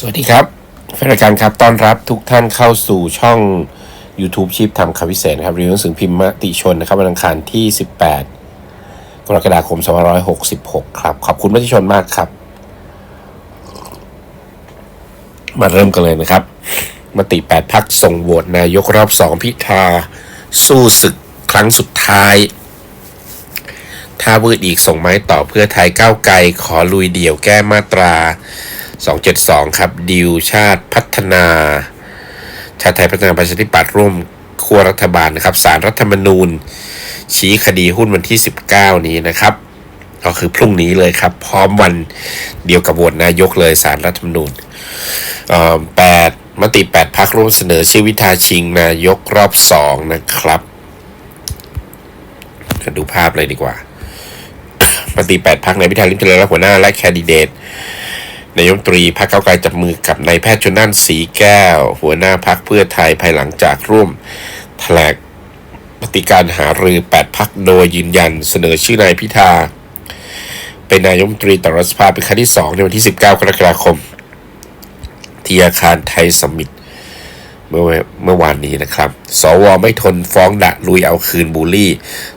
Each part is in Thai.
สวัสดีครับแฟนรายการครับต้อนรับทุกท่านเข้าสู่ช่อง YouTube ชีพทำคำพิเศษนะครับรีวิวหนังสือพิมพ์มติชนนะครับวันอังคารที่ 18 กรกฎาคม 2566 ครับ ขอบคุณมติชนมากครับ มาเริ่มกันเลยนะครับ มติ 8 พักส่งโหวตนายกรอบ 2 พิธา สู้ศึกครั้งสุดท้าย ถ้าวืดอีกส่งไม้ต่อเพื่อไทยก้าวไกลขอลุยเดี่ยวแก้มาตรา 272 ครับดิวชาติพัฒนา ชาติไทยพัฒนาประชาธิปัตย์ร่วมครัวรัฐบาลนะครับสารรัฐธรรมนูญ ชี้คดีหุ้นวันที่ 19 นี้นะครับก็คือพรุ่งนี้เลยครับ พร้อมวันเดียวกับโหวตนายกเลยสารรัฐธรรมนูญแปดมติ 8พักร่วมเสนอชื่อวิธาชิงนายกรอบ 2 นะครับดูภาพเลยดีกว่า มติ 8พักในพิธาลิมเจริญรัตน์หัวหน้าและแคนดิเดต นายมนตรีพรรคเก้าไกลจับมือกับนายแพทย์ชนน่านสีแก้ว หัวหน้าพรรคเพื่อไทยภายหลังจากร่วมแถลงปฏิการหารือ8พักโดยยืนยันเสนอชื่อนายพิธา เป็นนายมนตรีต่อรัฐสภาเป็นครั้งที่ 2 ในวันที่ 19 กรกฎาคม ที่อาคารไทยสมิตเมื่อเมื่อวานนี้นะครับ สวไม่ทนฟ้องดะลุยเอาคืนบูลลี่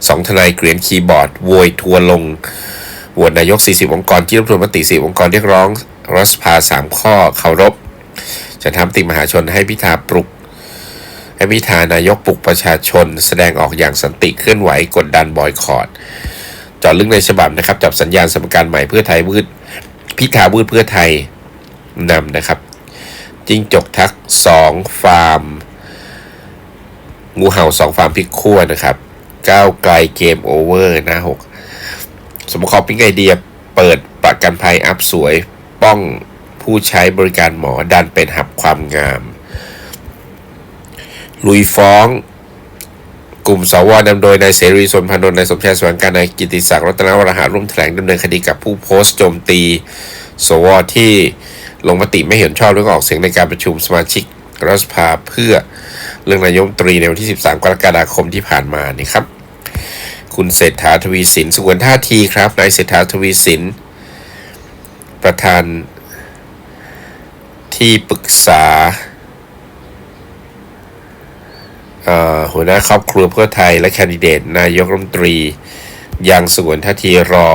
สองทนายเกลียนคีย์บอร์ดโวยทัวลงโหวตนายก 40 องค์กรที่รวบรวมมติ4องค์กรเรียกร้อง รัฐสภา3ข้อเคารพ จะทำติมหาชนให้พิธาปลุกให้พิธานายกปลุกประชาชน แสดงออกอย่างสันติเคลื่อนไหวกดดันบอยคอรดจาะลึกในฉบับนะครับ จับสัญญาณสมการใหม่เพื่อไทยวืดพิธาวืดเพื่อไทยนำนะครับ จิ้งจกทัก 2 ฟาร์ม งูเห่า 2 ฟาร์มพลิกขั้วนะครับก้าวไกลเกมโอเวอร์หน้า 6 สมคอปิ้งไอเดียเปิดประกันภัยอัพสวย ป้องผู้ใช้บริการหมอดันเป็นหับความงาม ลุยฟ้องกลุ่มสวนำโดยนายเสรีสนพานนท์นายสมชายสวังการนายกิติศักดิ์รัตนวราหาร่วมแถลงดำเนินคดีกับผู้โพสต์โจมตี สวที่ลงมติไม่เห็นชอบเรื่องออกเสียงในการประชุมสมาชิกรัฐสภาเพื่อเรื่องนายมตรีในวันที่ 13 กรกฎาคมที่ผ่านมานี่ครับ คุณเศรษฐาทวีสินส่วนท่าทีครับนายเศรษฐาทวีสิน ประธาน ที่ปรึกษาหัวหน้าครอบครัวเพื่อไทยและแคนดิเดตนายกรัฐมนตรี ยังสวนท่าทีรอ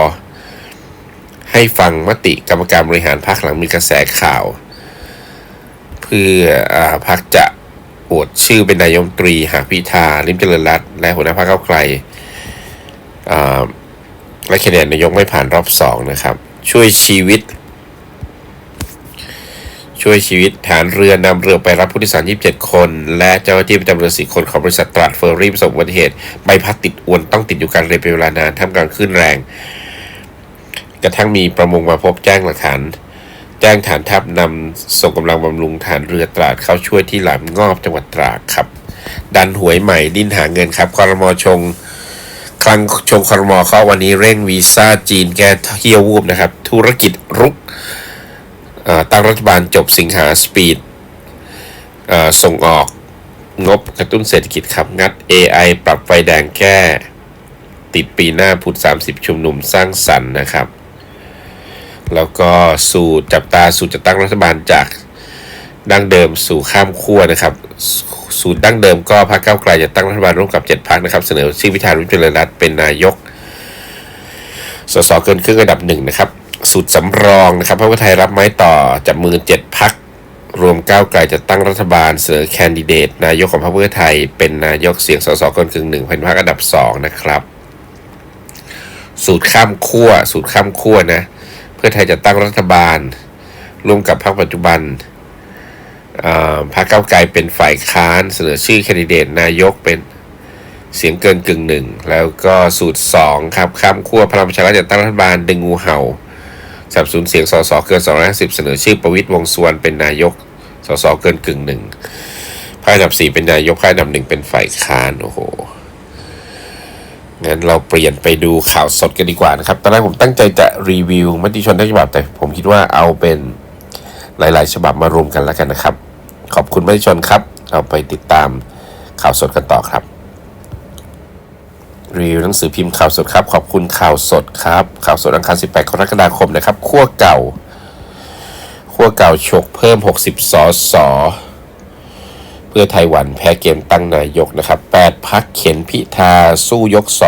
ให้ฟังมติกรรมการบริหารพรรคหลังมีกระแสข่าว เพื่ออพรรคจะโหวตชื่อเป็นนายกรัฐมนตรี หากพิธาลิมเจริญรัตน์และหัวหน้าพรรคเก้าไกลอ่าและคะแนนนายกไม่ผ่านรอบสองนะครับ ช่วยชีวิต ช่วยชีวิตฐานเรือนำเรือไปรับผู้โดยสาร 27 คน และเจ้าหน้าที่ประจำเรือ 4 คนของบริษัทตราดเฟอร์รี่ประสบอุบัติเหตุใบพัดติดอวนต้องติดอยู่กลารเรือเป็นเวลานานท่ามกลางคลื่นแรง กระทั่งมีประมงมาพบแจ้งหลักฐานแจ้งฐานทัพนำส่งกำลังบำรุงฐานเรือตราดเข้าช่วยที่หลามงอบจังหวัดตราดครับ ดันหวยใหม่ดิ้นหาเงินครับคอรมอชง คลังชงคอรมอเขาวันนี้เร่งวีซ่าจีนแก้เที่ยววูบนะครับ ธุรกิจรุกตั้งรัฐบาลจบสิงหาสปีดส่งออกงบกระตุ้นเศรษฐกิจครับ งัด AI ปรับไฟแดงแก้ ติดปีหน้าพุธ30 ชุมนุมสร้างสรรค์นะครับ แล้วก็สู่จับตาสู่จะตั้งรัฐบาลจาก ดั้งเดิมสู่ข้ามขั้วนะครับ สูตรดั้งเดิมก็พรรคก้าวไกลจะตั้งรัฐบาลร่วมกับ 7พรรคนะครับ เสนอชื่อพิธาริมเจริญรัตน์เป็นนายก สสเกินครึ่งอันดับหนึ่งนะครับ สูตรสำรองนะครับพรรคเพื่อไทยรับไม้ต่อจับมือ 7พักรวมก้าวไกลจะตั้งรัฐบาลเสนอแคนดิเดต นายกของพรรคเพื่อไทย เป็นนายกเสียงสสเกินครึ่งหนึ่งเป็นพรรคอันดับสองนะครับ สูตรข้ามขั้วสูตรข้ามขั้วนะเพื่อไทยจะตั้งรัฐบาล ร่วมกับพรรคปัจจุบัน พรรคก้าวไกลเป็นฝ่ายค้านเสนอชื่อแคนดิเดตนายกเป็นเสียงเกินกึ่งหนึ่งแล้วก็สูตรสองครับข้ามขั้วพลังประชารัฐจะตั้งรัฐบาลดึงงูเห่าสับสนุนเสียงสสเกิน250เสนอชื่อประวิตรวงสุวรรณเป็นนายกสสเกินกึ่งหนึ่งพรรคดับสี่เป็นนายกพรรคดับหนึ่งเป็นฝ่ายค้านโอ้โหงั้นเราเปลี่ยนไปดูข่าวสดกันดีกว่านะครับ ตอนแรกผมตั้งใจจะรีวิวมติชนทั้งฉบับแต่ผมคิดว่าเอาเป็นหลาย ๆ ฉบับมารวมกันแล้วกันนะครับ ขอบคุณมติชนครับ เราไปติดตามข่าวสดกันต่อครับรีวิวหนังสือพิมพ์ข่าวสดครับ ขอบคุณข่าวสดครับ ข่าวสดอังคาร18กรกฎาคมนะครับขั้วเก่าขั้วเก่าฉกเพิ่ม 60สอสอเพื่อไทยหวันแพ้เกมตั้งนายกนะครับ 8 พักเข็นพิธาสู้ยก 2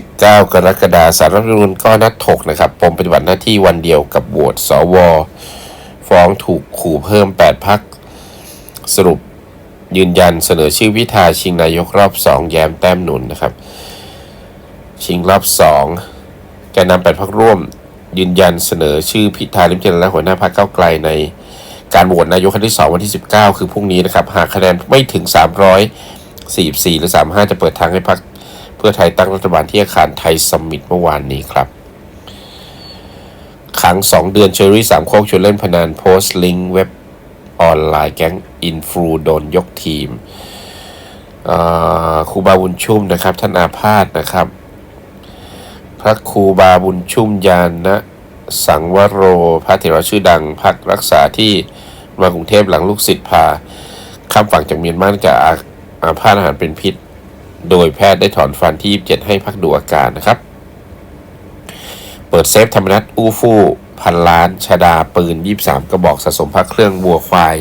19 กรกฎาคมสารรัฐธรรมนูญก็นัดถกนะครับ ปมปฏิบัติหน้าที่วันเดียวกับโหวตสว ฟ้องถูกขู่เพิ่ม 8 พัก สรุปยืนยันเสนอชื่อพิธาชิงนายกรอบ 2 แย้มแต้มหนุนนะครับ ชิงรอบ 2 แกนนำแปดพักร่วม ยืนยันเสนอชื่อพิธาลิมเจริญและหัวหน้าพรรคก้าไกลในการโหวตนายกครั้งที่ 2 วันที่ 19 คือพรุ่งนี้นะครับ หากคะแนนไม่ถึง 344 หรือ 35 จะเปิดทางให้พรรคเพื่อไทยตั้งรัฐบาลที่อาคารไทยสมิตเมื่อวานนี้ครับ ขัง 2 เดือนเชอรี่สามโคกชวนเล่นพนันโพสต์ลิงก์เว็บออนไลน์แก๊งอินฟลูโดนยกทีมครูบาบุญชุ่มนะครับ ท่านอาพาธนะครับ พระครูบาบุญชุ่มยานนะสังวโร พระเถระชื่อดัง พักรักษาที่มากรุงเทพหลังลูกศิษย์พาข้ามฝั่งจากเมียนมาจากอาอาพาธอาหารเป็นพิษ โดยแพทย์ได้ถอนฟันที่ 27 ให้พักดูอาการนะครับ เปิดเซฟธรรมนัตอู้ฟู่พันล้านชดาปืน 23 กระบอกสะสมพระเครื่องวัวควาย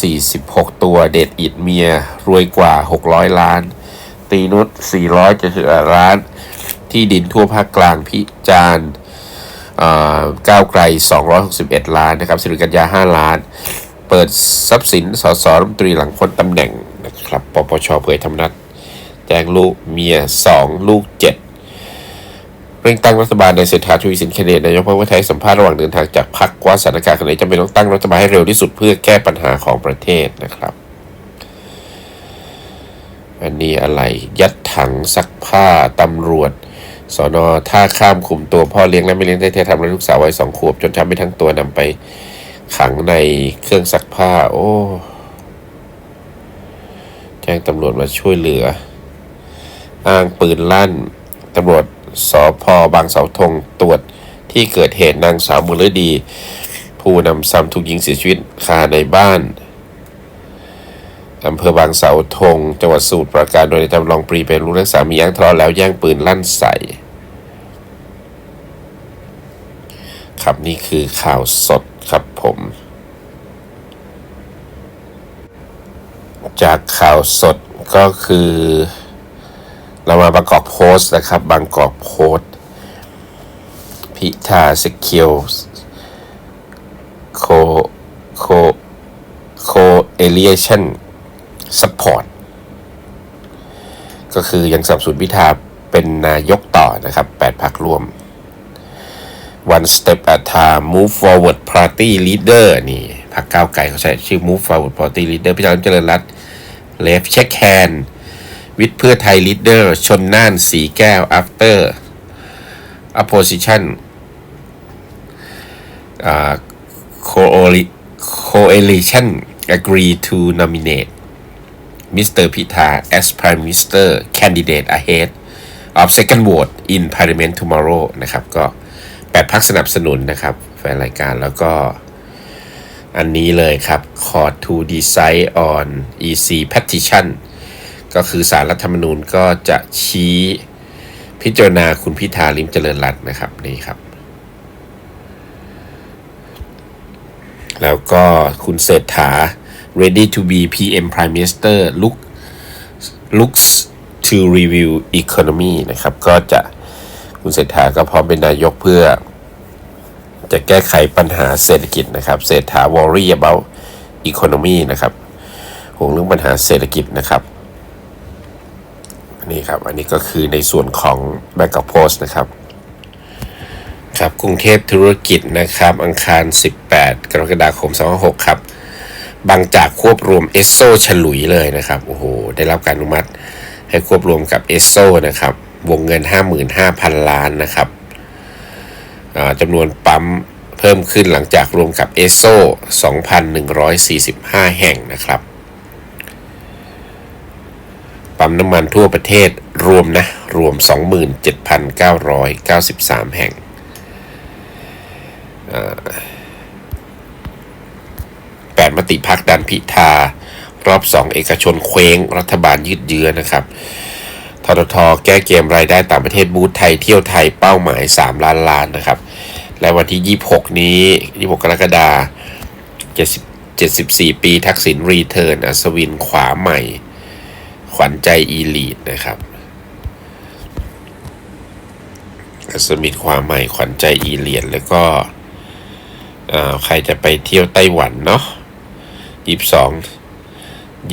346 ตัวเด็ดอิดเมีย รวยกว่า 600 ล้าน ตีนุช470ล้าน ที่ดินทั่วภาคกลางพิจารณ์อ่าก้าวไกล 261 ล้านนะครับสิริกัญญา 5 ล้าน เปิดทรัพย์สินสสรัฐมนตรีหลังพ้นตำแหน่งนะครับปปชเผยธรรมนัตแจ้งลูกเมีย 2 ลูก 7 เร่งตั้งรัฐบาลในเศรษฐาทวีสินแคนเดตนายกพรรคเพื่อไทยสัมภาษณ์ระหว่างเดินทางจากพรรคว่าสถานการณ์ขณะนี้จำเป็นต้องตั้งรัฐบาลให้เร็วที่สุดเพื่อแก้ปัญหาของประเทศนะครับ อันนี้อะไรยัดถังซักผ้าตำรวจสอนอท่าข้ามคุมตัวพ่อเลี้ยงและไม่เลี้ยงได้แท้ทำร้ายลูกสาววัยสองขวบ จนทำให้ทั้งตัวนำไปขังในเครื่องซักผ้า โอ้ แจ้งตำรวจมาช่วยเหลือ อ้างปืนลั่นตำรวจ สอพอบางเสาธงตรวจที่เกิดเหตุนางสาวมุลดี ผู้นำซ้ำถูกยิงเสียชีวิตคาในบ้านอำเภอบางเสาธง จังหวัดสมุทรปราการโดยในจำลองปรีเป็นลูกนักสามีอ้างทะเลาะแล้วแย่งปืนลั่นใส่ครับนี่คือข่าวสดครับผม จากข่าวสดก็คือ เรามาบางกอกโพสต์นะครับ บางกอกโพสต์พิธาสกิลโคโคโคเอเลียชันซัพพอร์ตก็คือยังสับสนพิธาเป็นนายกต่อนะครับ 8พักร่วม one step at time move forward party leader นี่พักก้าวไกลเขาใช้ชื่อ move forward party leader พิธาลิมเจริญรัตน์ left check hand วิทย์เพื่อไทย leader ชนน่านสีแก้ว after opposition coalition agree to nominate Mr. Pita as Prime Minister candidate ahead of second vote in Parliament tomorrow นะครับ ก็แปดพักสนับสนุนนะครับ แฟนรายการแล้วก็อันนี้เลยครับ Court to decide on EC petition ก็คือสารรัฐธรรมนูญก็จะชี้พิจารณาคุณพิธาลิมเจริญรัตน์นะครับนี่ครับ แล้วก็คุณเศรษฐา ready to be PM Prime Minister look looks to review economy นะครับ ก็จะคุณเศรษฐาก็พร้อมเป็นนายกเพื่อ จะแก้ไขปัญหาเศรษฐกิจนะครับเศรษฐา worry about economy นะครับห่วงเรื่องปัญหาเศรษฐกิจนะครับ นี่ครับ อันนี้ก็คือในส่วนของ Back of Post นะครับ ครับกรุงเทพธุรกิจนะครับ อังคาร 18 กรกฎาคม 26 ครับ บางจากควบรวมเอสโซฉลุยเลยนะครับ โอ้โห ได้รับการอนุมัติให้ควบรวมกับเอสโซนะครับ วงเงิน 55,000 ล้านนะครับจำนวนปั๊มเพิ่มขึ้นหลังจากรวมกับเอสโซ2,145 แห่งนะครับ ปั๊มน้ำมันทั่วประเทศรวมนะ รวม 27,993 แห่งแปดมติพักดันพิธา รอบสองเอกชนเคว้ง รัฐบาลยืดเยื้อนะครับทททแก้เกมรายได้ต่างประเทศบูธไทยเที่ยวไทยเป้าหมาย 3 ล้านล้านนะครับ และวันที่ 26 นี้ 26 กรกฎาคม74 ปีทักษิณรีเทิร์น อัศวินขวาใหม่ ขวัญใจอีลีดนะครับอัศวินขวามใหม่ขวัญใจอีเลียดแล้วก็ใครจะไปเที่ยวไต้หวันเนาะยี่สอง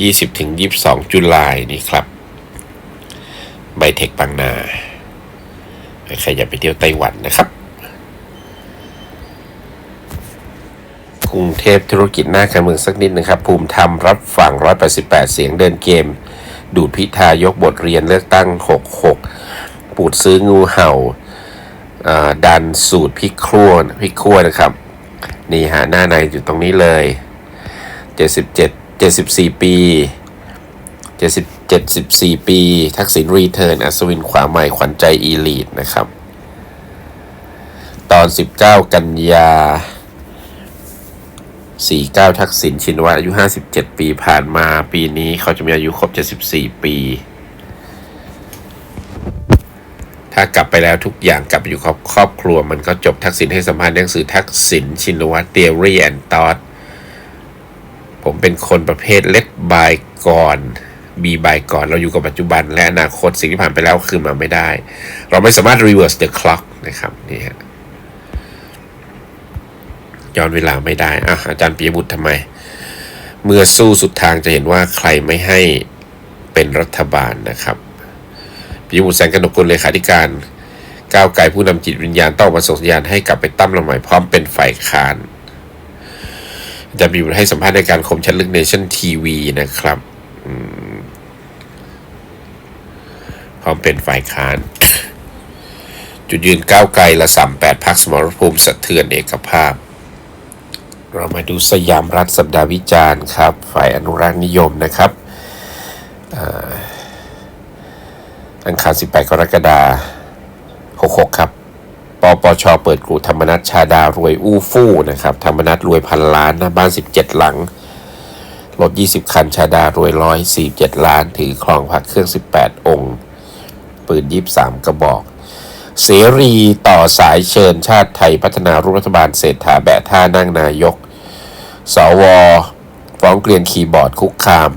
ยี่สิบถึงยี่สองจุลายนี่ครับไบเทคบางนาใครอยากไปเที่ยวไต้หวันนะครับกรุงเทพธุรกิจหน้าการเมืองสักนิดนะครับ ภูมิธรรมรับฝั่ง 188 เสียงเดินเกม ดูดพิธายกบทเรียนเลือกตั้ง 66 ปูดซื้องูเห่า ดันสูตรพริกครัวพริกครัวนะครับ นี่ฮะหน้าในอยู่ตรงนี้เลย 77 74 ปี 70 74 ปี ทักษิณรีเทิร์น อัศวินขวาใหม่ ขวัญใจอีลีดนะครับ ตอน 19 กันยา 49 ทักษิณชินวัตรอายุ 57 ปีผ่านมาปีนี้เขาจะมีอายุครบ 74 ปี ถ้ากลับไปแล้วทุกอย่างกลับไปอยู่ครอบครอบครัวมันก็จบทักษิณให้สัมภาษณ์หนังสือทักษิณชินวัตร Theory and Thought ผมเป็นคนประเภท let by ก่อน be by ก่อนเราอยู่กับปัจจุบันและอนาคตสิ่งที่ผ่านไปแล้วคือมาไม่ได้ เราไม่สามารถ reverse the clock นะครับนี่ฮะ ย้อนเวลาไม่ได้อะอาจารย์ปิยบุตรทำไม เมื่อสู้สุดทางจะเห็นว่าใครไม่ให้เป็นรัฐบาลนะครับปิยบุตรแสงกนกกุลเลขาธิการก้าวไกลผู้นำจิตวิญญาณต้องมาส่งสัญญาณให้กลับไปตั้มลำใหม่พร้อมเป็นฝ่ายค้านอาจะมีบุตรให้สัมภาษณ์ในการคมชัดลึกเนชั่นทีวีนะครับพร้อมเป็นฝ่ายค้านจุดยืนก้าวไกลละสามแปดพักสมรภูมิสะเทือนเอกภาพ เรามาดูสยามรัฐสัปดาห์วิจารณ์ครับ ฝ่ายอนุรักษ์นิยมนะครับอังคาร 18 กรกฎาคม66 ครับ ปปช เปิดกรูธรรมนัตชาดารวยอู้ฟู่นะครับ ธรรมนัตรวยพันล้านน้าบ้าน 17 หลัง รถ 20 คัน ชาดารวย147 ล้าน ถือครองพักเครื่อง 18 องค์ ปืน 23 กระบอก เสรีต่อสายเชิญชาติไทยพัฒนารูปรัฐบาลเศรษฐาแบะท่านั่งนายก สวฟ้องเกลียนคีย์บอร์ดคุกคาม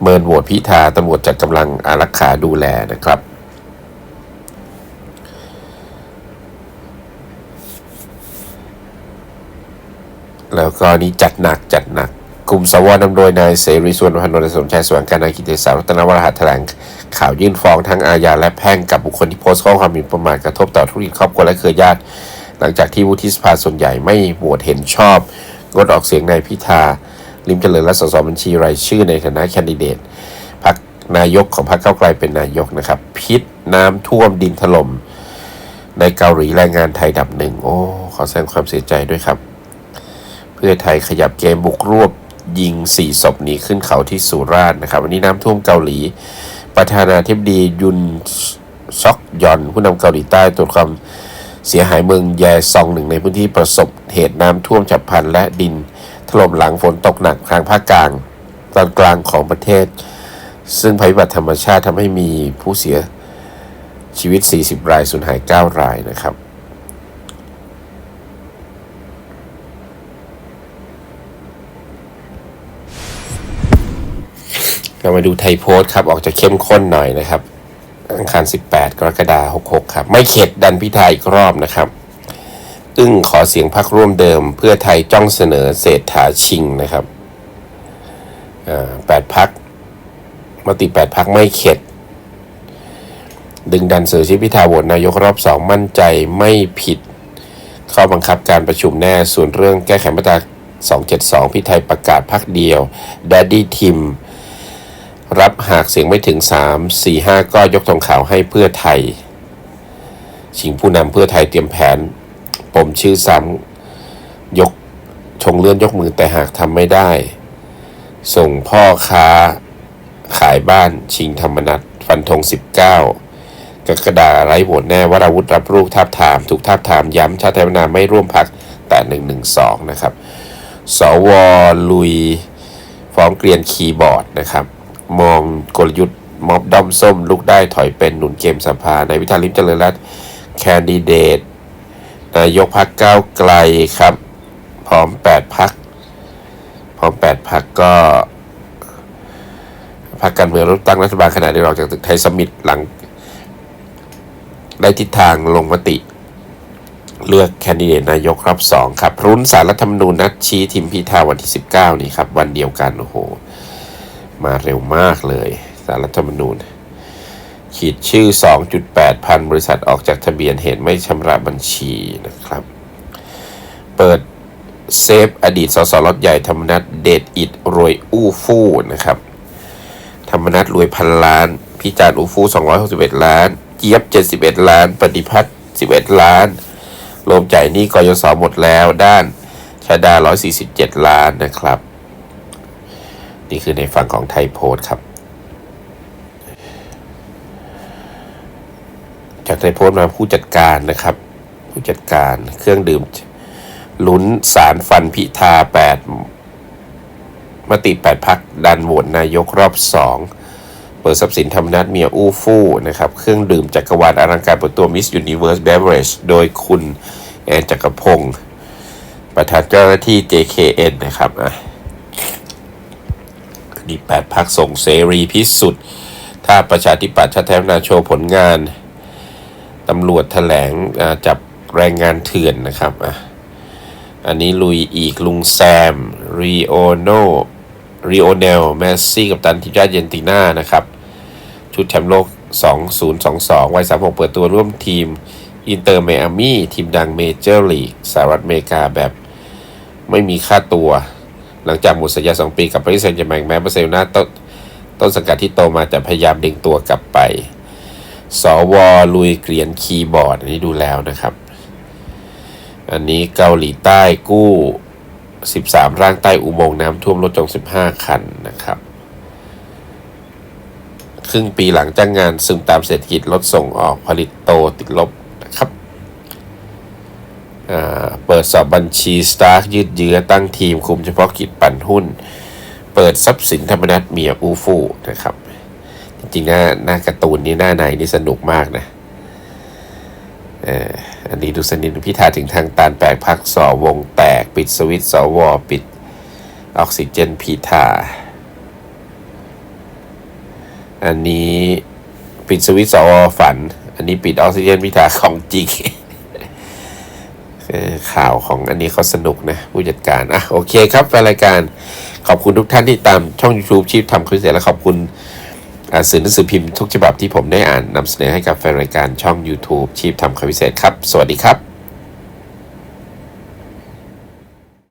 เมินโหวตพิธาตำรวจจัดกำลังอารักขาดูแลนะครับ แล้วก็นี้จัดหนักจัดหนักกลุ่มสวนำโดยนายเสรีสุวรรณพันนายสมชายสว่างการนายกิติศักดิ์รัตนวราหะแถลงข่าวยื่นฟ้องทั้งอาญาและแพ่งกับบุคคลที่โพสต์ข้อความหมิ่นประมาทกระทบต่อธุรกิจครอบครัวและเครือญาติ หลังจากที่วุฒิสภาส่วนใหญ่ไม่โหวตเห็นชอบ งดออกเสียงนายพิธา ลิมเจริญและสสบัญชีรายชื่อในฐานะแคนดิเดตพักนายกของพรรคเก้าไกลเป็นนายกนะครับ พิษน้ำท่วมดินถล่มในเกาหลีแรงงานไทยดับหนึ่งโอ้ ขอแสดงความเสียใจด้วยครับ เพื่อไทยขยับเกมบุกรวบยิงสี่ศพหนีขึ้นเขาที่สุราษฎร์นะครับ วันนี้น้ำท่วมเกาหลี ประธานาธิบดียุนซอกยอนผู้นำเกาหลีใต้ตรวจความ เสียหายเมืองแยซองหนึ่งในพื้นที่ประสบเหตุน้ำท่วมฉับพลันและดิน ถล่มหลังฝนตกหนักทางภาคกลาง ตอนกลางของประเทศ ซึ่งภัยพิบัติธรรมชาติทำให้มีผู้เสียชีวิต 40 รายสูญหาย 9 รายนะครับเรามาดูไทยโพสต์ครับ ออกจะเข้มข้นหน่อยนะครับ อังคาร 18 กรกฎาคม66 ครับ ไม่เข็ดดันพิธาอีกรอบนะครับ อึ้งขอเสียงพักร่วมเดิม เพื่อไทยจ้องเสนอเศรษฐาชิงนะครับแปดพักมติแปดพักไม่เข็ด ดึงดันเสือชิพิธาโหวตนายกรอบสองมั่นใจไม่ผิด ข้อบังคับการประชุมแน่ส่วนเรื่องแก้ไขมาตรา272 พิไทยประกาศพักเดียว d ดดดี้ทิม รับหากเสียงไม่ถึง 3 4 5 ก็ยกธงขาวให้เพื่อไทย ชิงผู้นำเพื่อไทยเตรียมแผนปมชื่อซ้ำยกชงเลื่อนยกมือแต่หากทำไม่ได้ ส่งพ่อค้าขายบ้านชิงธรรมนัตฟันธง 19กรกฎาไร้โหวตแน่วราวุธรับลูกทาบทาม ถูกทาบทามย้ำชาติไทยพัฒนาไม่ร่วมพักแต่ 112 นะครับ สวลุย ฟ้องเกลียนคีย์บอร์ดนะครับ มองกลยุทธ์ม็อบด้อมส้ม ลุกได้ถอยเป็นหนุนเกมสภาในวิธาลิมเจริญรัตน์แคนดิเดต นายกพักก้าวไกลครับ พร้อมแปดพัก พร้อมแปดพักก็พักการเมืองรับตั้งรัฐบาลขณะเดียวกันจากตึกไทยสมิตหลัง ได้ทิศทางลงมติ เลือกแคนดิเดตนายกรอบสองครับ รุ้นสารรัฐธรรมนูญนัดชี้ทีมพิธาวันที่ 19 นี่ครับ วันเดียวกันโอ้โห มาเร็วมากเลยสารรัฐธรรมนูญ ขีดชื่อ 2.8 พันบริษัทออกจากทะเบียนเหตุไม่ชำระบัญชีนะครับ เปิดเซฟอดีตสสรถใหญ่ธรรมนัฐเดชอิดรวยอู้ฟู่นะครับธรรมนัฐรวยพันล้าน พิจารณ์อูฟู261 ล้าน เจี๊ยบ 71 ล้าน ปฏิพัฒน์11 ล้านรวมจ่ายหนี้กยศหมดแล้วด้านชาดา 147 ล้านนะครับ นี่คือในฝั่งของไทยโพสต์ครับ จากไทยโพสต์มาผู้จัดการนะครับ ผู้จัดการเครื่องดื่มลุ้นสารฟันพิธา 8 มติ 8 พักดันโหวตนายกรอบ 2 เปิดทรัพย์สินธรรมนัฐเมียอู้ฟู่นะครับ เครื่องดื่มจักรวาลอลังการเปิดตัว Miss Universe Beverage โดยคุณแอนจักรพงศ์ประธานเจ้าหน้าที่ JKN นะครับอะ นี่8พักส่งเสรีพิสุทธิ์ ถ้าประชาธิปัตย์ชาติไทยพัฒนาโชว์ผลงานตำรวจแถลงจับแรงงานเถื่อนนะครับอะอันนี้ลุยอีกลุงแซมรีโอโนรีโอเนลแมสซี่กับตันทีมชาติเยนติน่านะครับ ชุดแชมป์โลก 2022 วัย 36 เปิดตัวร่วมทีมอินเตอร์เมอามี่ทีมดังเมเจอร์ลีกสหรัฐอเมริกาแบบไม่มีค่าตัว หลังจากหมดสัญญา 2 ปีกับปารีสแซงต์แชร์แมงแม้บาร์เซโลนาต้นต้นสังกัดที่โตมาแต่พยายามดึงตัวกลับไป สวลุยเกลียนคีย์บอร์ด อันนี้ดูแล้วนะครับ อันนี้เกาหลีใต้กู้ 13 ร่างใต้อุโมงค์น้ำท่วมรถจง 15 คันนะครับครึ่งปีหลังจ้างงานซึมตามเศรษฐกิจลดส่งออกผลิตโตติดลบ เปิดสอบบัญชีสตาร์ยืดเยื้อตั้งทีมคุมเฉพาะกิจปั่นหุ้น เปิดทรัพย์สินธรรมนัตเมียอูฟูนะครับ จริงๆหน้าหน้าการ์ตูนนี้หน้าในนี่สนุกมากนะเอ่ออันนี้ดูสนิทพิธาถึงทางตานแปลกพักสอวงแตก ปิดสวิตช์สวปิดออกซิเจนพิธา อันนี้ปิดสวิตช์สวฝัน อันนี้ปิดออกซิเจนพิธาของจริง ข่าวของอันนี้เขาสนุกนะ ผู้จัดการ อะ โอเคครับแฟนรายการขอบคุณทุกท่านที่ตามช่อง YouTube ชีพทำคริสเตียและขอบคุณอ่าสื่อหนังสือพิมพ์ทุกฉบับที่ผมได้อ่านนำเสนอให้กับแฟนรายการช่อง YouTube ชีพทำคำพิเศษครับ สวัสดีครับ